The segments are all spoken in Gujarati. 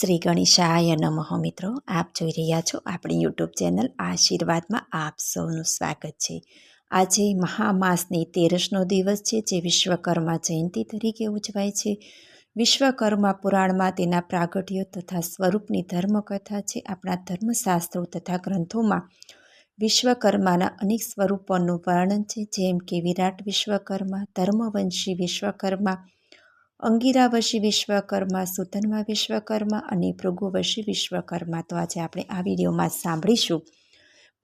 શ્રી ગણેશાય નમઃ મિત્રો, આપ જોઈ રહ્યા છો આપણી યુટ્યુબ ચેનલ આશીર્વાદમાં આપ સૌનું સ્વાગત છે. આજે મહામાસની તેરસનો દિવસ છે, જે વિશ્વકર્મા જયંતિ તરીકે ઉજવાય છે. વિશ્વકર્મા પુરાણમાં તેના પ્રાગટ્ય તથા સ્વરૂપની ધર્મકથા છે. આપણા ધર્મશાસ્ત્રો તથા ગ્રંથોમાં વિશ્વકર્માના અનેક સ્વરૂપોનું વર્ણન છે. જેમ કે વિરાટ વિશ્વકર્મા, ધર્મવંશી વિશ્વકર્મા અંગીરાવશી વિશ્વકર્મા, સુધનમાં વિશ્વકર્મા અને ભૃગુવશી વિશ્વકર્મા તો આજે આપણે આ વિડીયોમાં સાંભળીશું.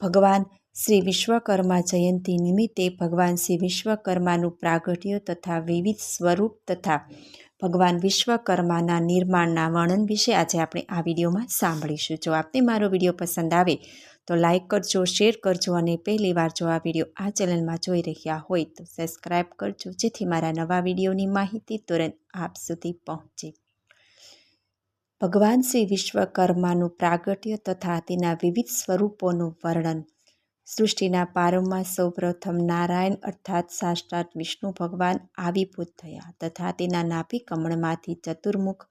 ભગવાન શ્રી વિશ્વકર્મા જયંતિ નિમિત્તે ભગવાન શ્રી વિશ્વકર્માનું પ્રાગટ્ય તથા વિવિધ સ્વરૂપ તથા ભગવાન વિશ્વકર્માના નિર્માણના વર્ણન વિશે આજે આપણે આ વિડીયોમાં સાંભળીશું. જો આપને મારો વીડિયો પસંદ આવે, તો લાઇક કરજો, શેર કરજો અને પહેલી વાર જો આ વીડિયો આ ચેનલમાં જોઈ રહ્યા હોય, તો સબસ્ક્રાઈબ કરજો, જેથી મારા નવા વિડીયોની માહિતી તુરંત આપ સુધી પહોંચે. ભગવાન શ્રી વિશ્વકર્માનું પ્રાગટ્ય તથા તેના વિવિધ સ્વરૂપોનું વર્ણન સૃષ્ટિના પારંભમાં સૌપ્રથમ નારાયણ અર્થાત સાક્ષાત વિષ્ણુ ભગવાન આવિર્ભૂત થયા તથા તેના નાભી કમળમાંથી ચતુર્મુખ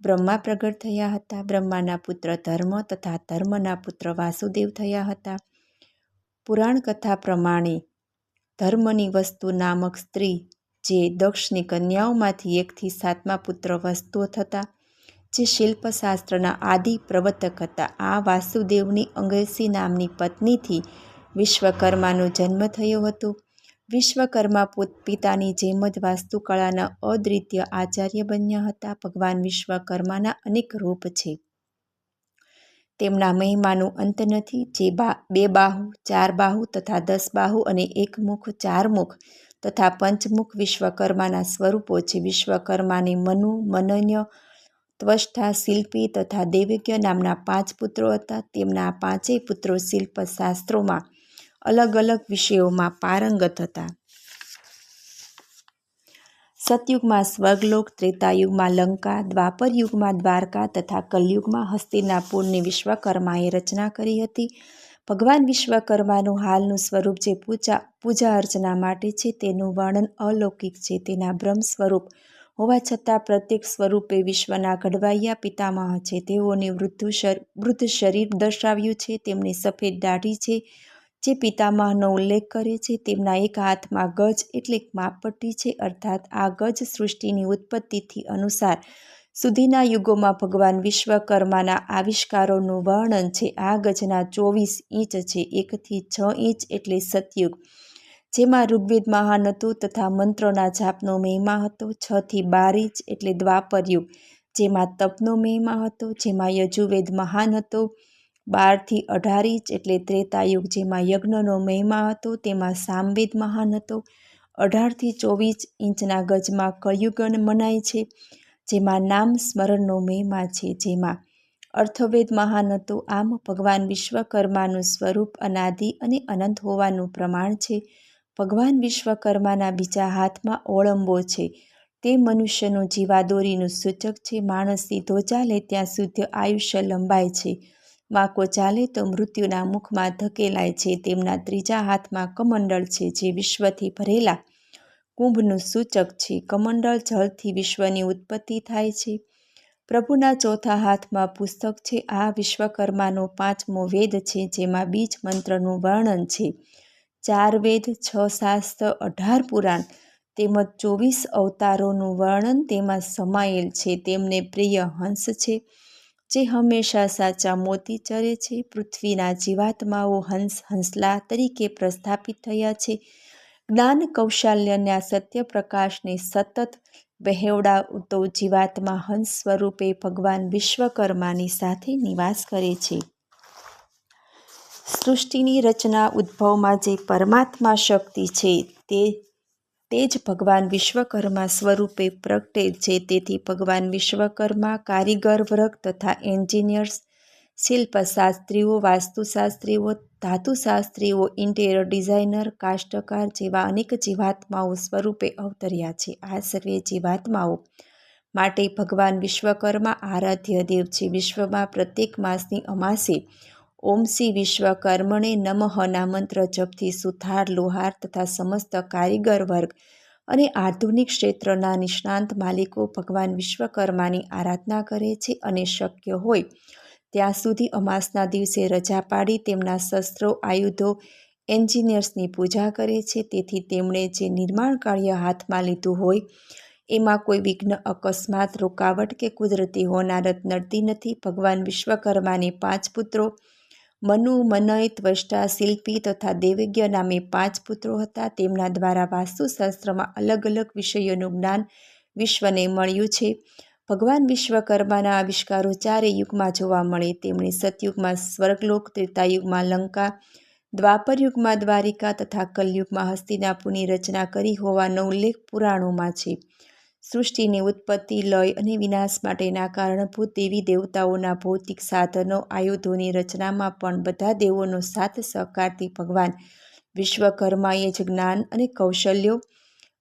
બ્રહ્મા પ્રગટ થયા હતા. બ્રહ્માના પુત્ર ધર્મ તથા ધર્મના પુત્ર વાસુદેવ થયા હતા. પુરાણ કથા પ્રમાણે ધર્મની વસ્તુ નામક સ્ત્રી જે દક્ષની કન્યાઓમાંથી એકથી સાતમા પુત્ર વસ્તુઓ થતા જે શિલ્પશાસ્ત્રના આદિ પ્રવર્તક હતા. આ વાસુદેવની અંગ્રેસી નામની પત્નીથી વિશ્વકર્માનો જન્મ થયો હતો. વિશ્વકર્મા પોત પિતાની જેમ જ વાસ્તુકળાના અદ્વિતીય આચાર્ય બન્યા હતા. ભગવાન વિશ્વકર્માના અનેક રૂપ છે. તેમના મહિમાનું અંત નથી. જે બા, બે બાહુ, ચાર બાહુ તથા દસ બાહુ અને એક મુખ, ચાર મુખ તથા પંચમુખ વિશ્વકર્માના સ્વરૂપો છે. વિશ્વકર્માને મનુ, મનન્ય ત્વષ્ટા શિલ્પી તથા દેવજ્ઞ નામના પાંચ પુત્રો હતા. તેમના પાંચેય પુત્રો શિલ્પ શાસ્ત્રોમાં અલગ અલગ વિષયોમાં પારંગત હતા. સતયુગમાં સ્વર્ગલોક, ત્રેતાયુગમાં લંકા દ્વાપર યુગમાં દ્વારકા તથા કલયુગમાં હસ્તિનાપુરની વિશ્વકર્માએ રચના કરી હતી. ભગવાન વિશ્વકર્માનું હાલનું સ્વરૂપ જે પૂજા પૂજા અર્ચના માટે છે તેનું વર્ણન અલૌકિક છે. તેના બ્રહ્મ સ્વરૂપ હોવા છતાં પ્રત્યેક સ્વરૂપે વિશ્વના ઘડવાઈયા પિતામહ છે. તેઓને વૃદ્ધ વૃદ્ધ શરીર દર્શાવ્યું છે. તેમની સફેદ દાઢી છે, જે પિતામહનો ઉલ્લેખ કરે છે. તેમના એક હાથમાં ગજ એટલે માપપટ્ટી છે, અર્થાત આ ગજ સૃષ્ટિની ઉત્પત્તિથી અનુસાર સુધીના યુગોમાં ભગવાન વિશ્વકર્માના આવિષ્કારોનું વર્ણન છે. આ ગજના ચોવીસ ઇંચ છે. એકથી છ ઇંચ એટલે સતયુગ. જેમાં ઋગ્વેદ મહાન હતું તથા મંત્રોના જાપનો મહિમા હતો. છથી બાર ઇંચ એટલે દ્વાપર યુગ જેમાં તપનો મહિમા હતો, જેમાં યજુર્વેદ મહાન હતો. બારથી અઢાર ઇંચ એટલે ત્રેતાયુગ, જેમાં યજ્ઞનો મહિમા હતો, તેમાં સામવેદ મહાન હતો. અઢારથી ચોવીસ ઇંચના ગજમાં કળયુગન મનાય છે, જેમાં નામ સ્મરણનો મહિમા છે, જેમાં અર્થવેદ મહાન હતો. આમ ભગવાન વિશ્વકર્માનું સ્વરૂપ અનાદિ અને અનંત હોવાનું પ્રમાણ છે. ભગવાન વિશ્વકર્માના બીજા હાથમાં ઓળંબો છે. તે મનુષ્યનું જીવાદોરીનું સૂચક છે. માણસની ધોજા લે ત્યાં સુધી આયુષ્ય લંબાય છે. વાંકો ચાલે તો મૃત્યુના મુખમાં ધકેલાય છે. તેમના ત્રીજા હાથમાં કમંડળ છે જે વિશ્વથી ભરેલા કુંભનું સૂચક છે. કમંડળ જળથી વિશ્વની ઉત્પત્તિ થાય છે. પ્રભુના ચોથા હાથમાં પુસ્તક છે. આ વિશ્વકર્માનો પાંચમો વેદ છે જેમાં બીજ મંત્રનું વર્ણન છે. ચાર વેદ છ શાસ્ત્ર, અઢાર પુરાણ તેમજ ચોવીસ અવતારોનું વર્ણન તેમાં સમાયેલ છે. તેમને પ્રિય હંસ છે, જે હંમેશા સાચા મોતી ચરે છે. પૃથ્વીના જીવાત્માઓ હંસ હંસલા તરીકે પ્રસ્થાપિત થયા છે. જ્ઞાન કૌશલ્યના સત્ય પ્રકાશને સતત વહેવડાવતો જીવાત્મા હંસ સ્વરૂપે ભગવાન વિશ્વકર્માની સાથે નિવાસ કરે છે. સૃષ્ટિની રચના ઉદ્ભવમાં જે પરમાત્મા શક્તિ છે તે તે જ ભગવાન વિશ્વકર્મા સ્વરૂપે પ્રગટે છે. તેથી ભગવાન વિશ્વકર્મા, કારીગર વર્ગ તથા એન્જિનિયર્સ, શિલ્પશાસ્ત્રીઓ, વાસ્તુશાસ્ત્રીઓ, ધાતુશાસ્ત્રીઓ, ઇન્ટિરિયર ડિઝાઇનર, કાષ્ટકાર જેવા અનેક જીવાત્માઓ સ્વરૂપે અવતર્યા છે. આ સર્વે જીવાત્માઓ માટે ભગવાન વિશ્વકર્મા આરાધ્ય દેવ છે. વિશ્વમાં પ્રત્યેક માસની અમાસે ઓમસી વિશ્વકર્મણે નમઃના મંત્ર જપથી સુથાર, લોહાર તથા સમસ્ત કારીગર વર્ગ અને આધુનિક ક્ષેત્રના નિષ્ણાંત માલિકો ભગવાન વિશ્વકર્માની આરાધના કરે છે અને શક્ય હોય ત્યાં સુધી અમાસના દિવસે રજા પાડી તેમના શસ્ત્રો, આયુધો, એન્જિનિયર્સની પૂજા કરે છે. તેથી તેમણે જે નિર્માણ કાર્ય હાથમાં લીધું હોય એમાં કોઈ વિઘ્ન, અકસ્માત, રોકાવટ કે કુદરતી હોનારત નડતી નથી. ભગવાન વિશ્વકર્માને પાંચ પુત્રો મનુ, મનય, ત્વષ્ટા, શિલ્પી તથા દેવજ્ઞ નામે પાંચ પુત્રો હતા. તેમના દ્વારા વાસ્તુશાસ્ત્રમાં અલગ અલગ વિષયોનું જ્ઞાન વિશ્વને મળ્યું છે. ભગવાન વિશ્વકર્માના આવિષ્કારો ચારે યુગમાં જોવા મળે. તેમણે સતયુગમાં સ્વર્ગલોક, ત્રેતાયુગમાં લંકા દ્વાપર યુગમાં દ્વારિકા તથા કલયુગમાં હસ્તિનાપુની રચના કરી હોવાનો ઉલ્લેખ પુરાણોમાં છે. સૃષ્ટિની ઉત્પત્તિ, લય અને વિનાશ માટેના કારણભૂત દેવી દેવતાઓના ભૌતિક સાધનો, આયુધોની રચનામાં પણ બધા દેવોનો સાથ સહકારથી ભગવાન વિશ્વકર્માએ જ જ્ઞાન અને કૌશલ્યો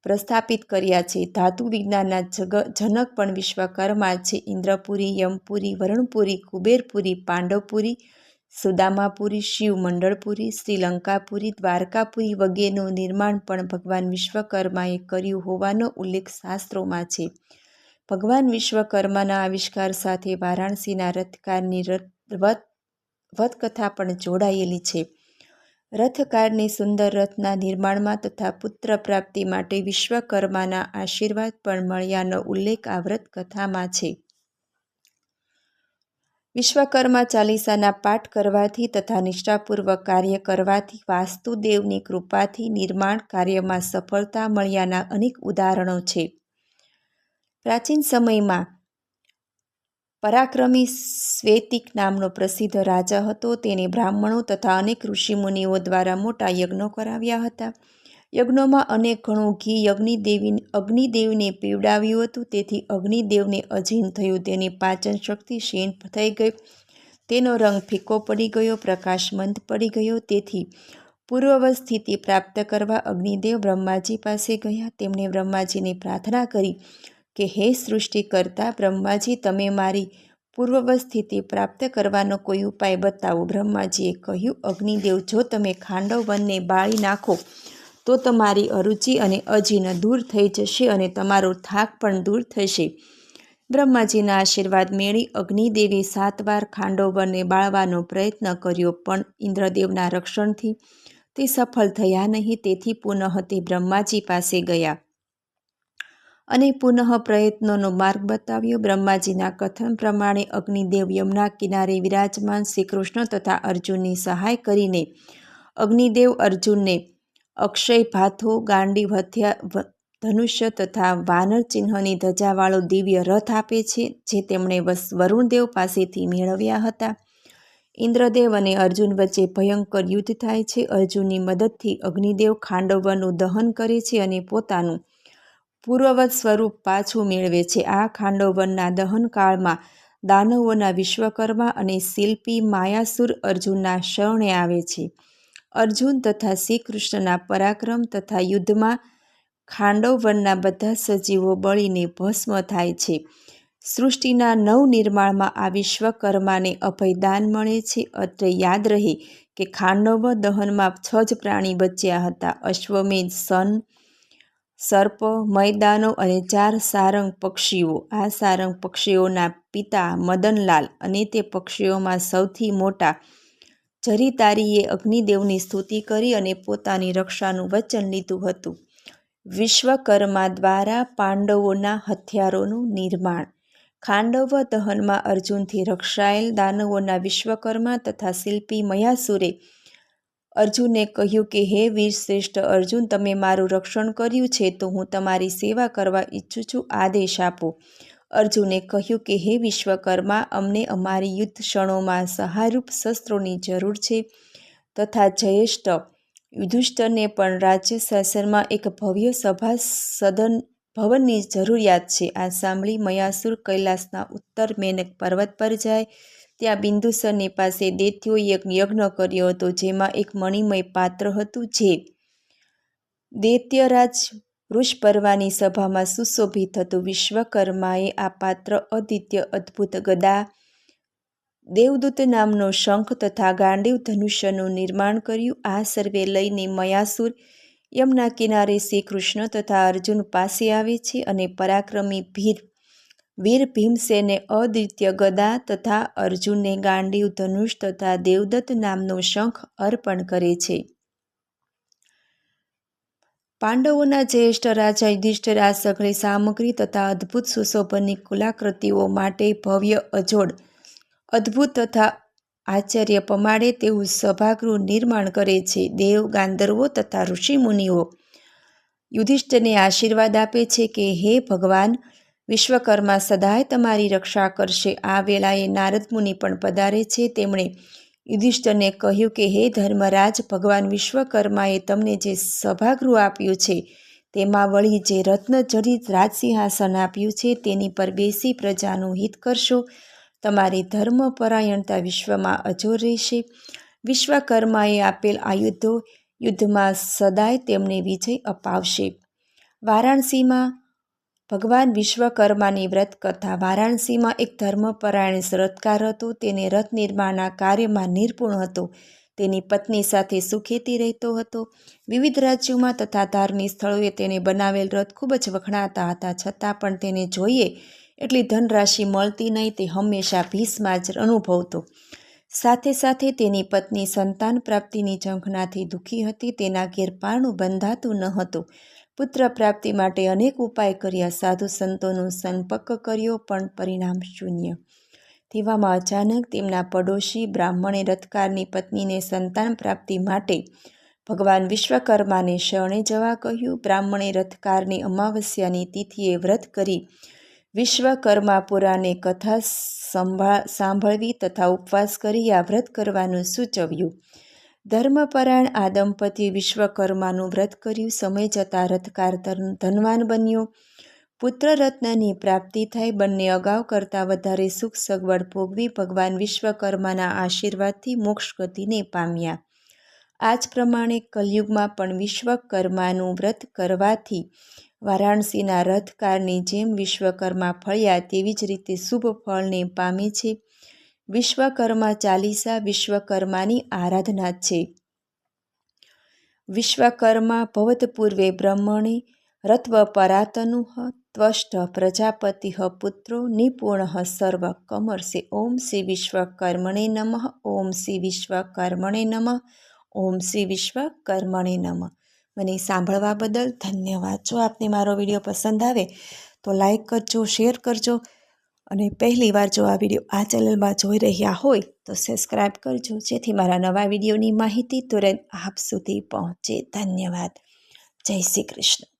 પ્રસ્થાપિત કર્યા છે. ધાતુ વિજ્ઞાનના જગ, જનક પણ વિશ્વકર્મા છે. ઇન્દ્રપુરી, યમપુરી, વરણપુરી, કુબેરપુરી, પાંડવપુરી સુદામાપુરી, શિવ મંડળપુરી, શ્રીલંકાપુરી, દ્વારકાપુરી વગેરેનું નિર્માણ પણ ભગવાન વિશ્વકર્માએ કર્યું હોવાનો ઉલ્લેખ શાસ્ત્રોમાં છે. ભગવાન વિશ્વકર્માના આવિષ્કાર સાથે વારાણસીના રથકારની રથ વતકથા પણ જોડાયેલી છે. રથકારની સુંદર રથના નિર્માણમાં તથા પુત્ર પ્રાપ્તિ માટે વિશ્વકર્માના આશીર્વાદ પણ મળ્યાનો ઉલ્લેખ આ વ્રત કથામાં છે. વિશ્વકર્મા ચાલીસાના પાઠ કરવાથી તથા નિષ્ઠાપૂર્વક કાર્ય કરવાથી વાસ્તુદેવની કૃપાથી નિર્માણ કાર્યમાં સફળતા મળ્યાના અનેક ઉદાહરણો છે. પ્રાચીન સમયમાં પરાક્રમી શ્વેતિક નામનો પ્રસિદ્ધ રાજા હતો. તેને બ્રાહ્મણો તથા અનેક ઋષિમુનિઓ દ્વારા મોટા યજ્ઞો કરાવ્યા હતા. યજ્ઞોમાં અનેક ઘણું ઘી અગ્નિદેવી અગ્નિદેવને પીવડાવ્યું હતું. તેથી અગ્નિદેવને અજીન થયું. તેની પાચન શક્તિ ક્ષીણ થઈ ગઈ. તેનો રંગ ફીકો પડી ગયો પ્રકાશ મંદ પડી ગયો. તેથી પૂર્વવસ્થિતિ પ્રાપ્ત કરવા અગ્નિદેવ બ્રહ્માજી પાસે ગયા. તેમણે બ્રહ્માજીને પ્રાર્થના કરી કે, હે સૃષ્ટિ કરતા બ્રહ્માજી, તમે મારી પૂર્વવસ્થિતિ પ્રાપ્ત કરવાનો કોઈ ઉપાય બતાવો. બ્રહ્માજીએ કહ્યું, અગ્નિદેવ, જો તમે ખાંડવ વનને બાળી નાખો તો તમારી અરુચિ અને અજીન દૂર થઈ જશે અને તમારો થાક પણ દૂર થશે. બ્રહ્માજીના આશીર્વાદ મેળવી અગ્નિદેવી સાત વાર ખાંડોવરને બાળવાનો પ્રયત્ન કર્યો, પણ ઇન્દ્રદેવના રક્ષણથી તે સફળ થયા નહીં, તેથી પુનઃ તે બ્રહ્માજી પાસે ગયા. અને પુનઃ પ્રયત્નોનો માર્ગ બતાવ્યો. બ્રહ્માજીના કથન પ્રમાણે અગ્નિદેવ યમુના કિનારે વિરાજમાન શ્રી કૃષ્ણ તથા અર્જુનની સહાય કરીને અગ્નિદેવ અર્જુનને અક્ષય ભાથો, ગાંડી હથિયા ધનુષ્ય તથા વાનર ચિહ્નની ધજાવાળો દિવ્ય રથ આપે છે, જે તેમણે વરુણદેવ પાસેથી મેળવ્યા હતા. ઇન્દ્રદેવ અને અર્જુન વચ્ચે ભયંકર યુદ્ધ થાય છે. અર્જુનની મદદથી અગ્નિદેવ ખાંડવનું દહન કરે છે અને પોતાનું પૂર્વવત સ્વરૂપ પાછું મેળવે છે. આ ખાંડવનના દહન કાળમાં દાનવોના વિશ્વકર્મા અને શિલ્પી માયાસુર અર્જુનના શરણે આવે છે. અર્જુન તથા શ્રી કૃષ્ણના પરાક્રમ તથા યુદ્ધમાં ખાંડવવનના બધા સજીવો બળીને ભસ્મ થાય છે. સૃષ્ટિના નવનિર્માણમાં આ વિશ્વકર્માને અભયદાન મળે છે. અત્રે યાદ રહે કે ખાંડવ દહનમાં છ જ પ્રાણી બચ્યા હતા. અશ્વમેધ, સન, સર્પ, મૈદાનો અને ચાર સારંગ પક્ષીઓ. આ સારંગ પક્ષીઓના પિતા મદનલાલ અને તે પક્ષીઓમાં સૌથી મોટા જરીતારીએ અગ્નિદેવની સ્તુતિ કરી અને પોતાની રક્ષાનું વચન લીધું હતું. વિશ્વકર્મા દ્વારા પાંડવોના હથિયારોનું નિર્માણ. ખાંડવ દહનમાં અર્જુનથી રક્ષાયેલ દાનવોના વિશ્વકર્મા તથા શિલ્પી મયાસુરે અર્જુને કહ્યું કે, હે વીર શ્રેષ્ઠ અર્જુન, તમે મારું રક્ષણ કર્યું છે, તો હું તમારી સેવા કરવા ઈચ્છું છું. આદેશ આપો. અર્જુને કહ્યું કે, હે વિશ્વકર્મા, અમને અમારી યુદ્ધ ક્ષણોમાં સહાયરૂપ શસ્ત્રોની જરૂર છે તથા જયેષ્ઠ યુધિષ્ઠરને પણ રાજ્ય શાસનમાં એક ભવ્ય સભા સદન ભવનની જરૂરિયાત છે. આ સાંભળી મયાસુર કૈલાસના ઉત્તર મેનક પર્વત પર જાય, ત્યાં બિંદુસરની પાસે દેત્યોએ એક યજ્ઞ કર્યો હતો, જેમાં એક મણિમય પાત્ર હતું, જે દૈત્યરાજ વૃષપર્વાની સભામાં સુશોભિત હતું. વિશ્વકર્માએ આ પાત્ર અદિત્ય અદ્ભુત ગદા દેવદૂત નામનો શંખ તથા ગાંડીવ ધનુષ્યનું નિર્માણ કર્યું. આ સર્વે લઈને મયાસુર યમના કિનારે શ્રી કૃષ્ણ તથા અર્જુન પાસે આવે છે અને પરાક્રમી ભીર, વીર ભીમસેને અદ્વિતીય ગદા તથા અર્જુનને ગાંડીવ ધનુષ તથા દેવદત્ત નામનો શંખ અર્પણ કરે છે. પાંડવોના જ્યેષ્ઠ રાજા યુધિષ્ઠિર આ સઘળી સામગ્રી તથા અદ્ભુત સુશોભનની કુલાકૃતિઓ માટે ભવ્ય અજોડ, અદ્ભુત તથા આશ્ચર્ય પમાડે તેવું સભાગૃહ નિર્માણ કરે છે. દેવ, ગાંધર્વો તથા ઋષિમુનિઓ યુધિષ્ઠિરને આશીર્વાદ આપે છે કે, હે ભગવાન, વિશ્વકર્મા સદાય તમારી રક્ષા કરશે. આ વેળાએ નારદ મુનિ પણ પધારે છે. તેમણે યુધિષ્ઠરને કહ્યું કે, હે ધર્મરાજ, ભગવાન વિશ્વકર્માએ તમને જે સભાગૃહ આપ્યું છે, તેમાં વળી જે રત્નજડિત રાજસિંહાસન આપ્યું છે, તેની પર બેસી પ્રજાનું હિત કરશો. તમારી ધર્મપરાયણતા વિશ્વમાં અજોર રહેશે. વિશ્વકર્માએ આપેલ આયુધો યુદ્ધમાં સદાય તેમને વિજય અપાવશે. વારાણસીમાં ભગવાન વિશ્વકર્માની વ્રત કથા વારાણસીમાં એક ધર્મપરાયણ રથકાર હતો. તેને રથ નિર્માણના કાર્યમાં નિર્પુણ હતો. તેની પત્ની સાથે સુખેતી રહેતો હતો. વિવિધ રાજ્યોમાં તથા ધાર્મિક સ્થળોએ તેને બનાવેલ રથ ખૂબ જ વખણાતા હતા. છતાં પણ તેને જોઈએ એટલી ધનરાશિ મળતી નહીં, તે હંમેશા ભીસમાં જ અનુભવતો. સાથે સાથે તેની પત્ની સંતાન પ્રાપ્તિની ઝંખનાથી દુઃખી હતી. તેના ઘેર પારણું બંધાતું ન હતું. પુત્ર પ્રાપ્તિ માટે અનેક ઉપાય કર્યા. સાધુ સંતોનો સંપર્ક કર્યો, પણ પરિણામ શૂન્ય. તેવામાં અચાનક તેમના પડોશી બ્રાહ્મણે રથકારની પત્નીને સંતાન પ્રાપ્તિ માટે ભગવાન વિશ્વકર્માને શરણે જવા કહ્યું. બ્રાહ્મણે રથકારની અમાવસ્યાની તિથિએ વ્રત કરી વિશ્વકર્મા પુરાને કથા સંભાળ સાંભળવી તથા ઉપવાસ કરી આ વ્રત કરવાનું સૂચવ્યું. ધર્મપરાયણ આ દંપતી વિશ્વકર્માનું વ્રત કર્યું. સમય જતાં રથકાર ધનવાન બન્યો. પુત્ર રત્નની પ્રાપ્તિ થઈ. બંને અગાઉ કરતાં વધારે સુખ સગવડ ભોગવી ભગવાન વિશ્વકર્માના આશીર્વાદથી મોક્ષ ગતિને પામ્યા. આ જ પ્રમાણે કલયુગમાં પણ વિશ્વકર્માનું વ્રત કરવાથી વારાણસીના રથકારની જેમ વિશ્વકર્મા ફળ્યા તેવી જ રીતે શુભ ફળને પામે છે. વિશ્વકર્મા ચાલીસા વિશ્વકર્માની આરાધના છે. વિશ્વકર્મા ભવતપૂર્વે બ્રહ્મણે રત્વ પરાતનુ ત્વષ્ટ પ્રજાપતિ પુત્રો નિપુણ સર્વ કમર્ષે ઓમ શ્રી વિશ્વકર્મણે નમઃ, ઓમ શ્રી વિશ્વકર્મણે નમઃ, ઓમ શ્રી વિશ્વકર્મણે નમઃ. મને સાંભળવા બદલ ધન્યવાદ. જો આપને મારો વીડિયો પસંદ આવે તો લાઈક કરજો, શેર કરજો. અને પહેલી વાર જો આ વીડિયો આ ચેનલમાં જોઈ રહ્યા હોય, તો સબસ્ક્રાઈબ કરજો. જેથી મારા નવા વિડીયોની માહિતી તુરંત આપ સુધી પહોંચે. ધન્યવાદ. જય શ્રી કૃષ્ણ.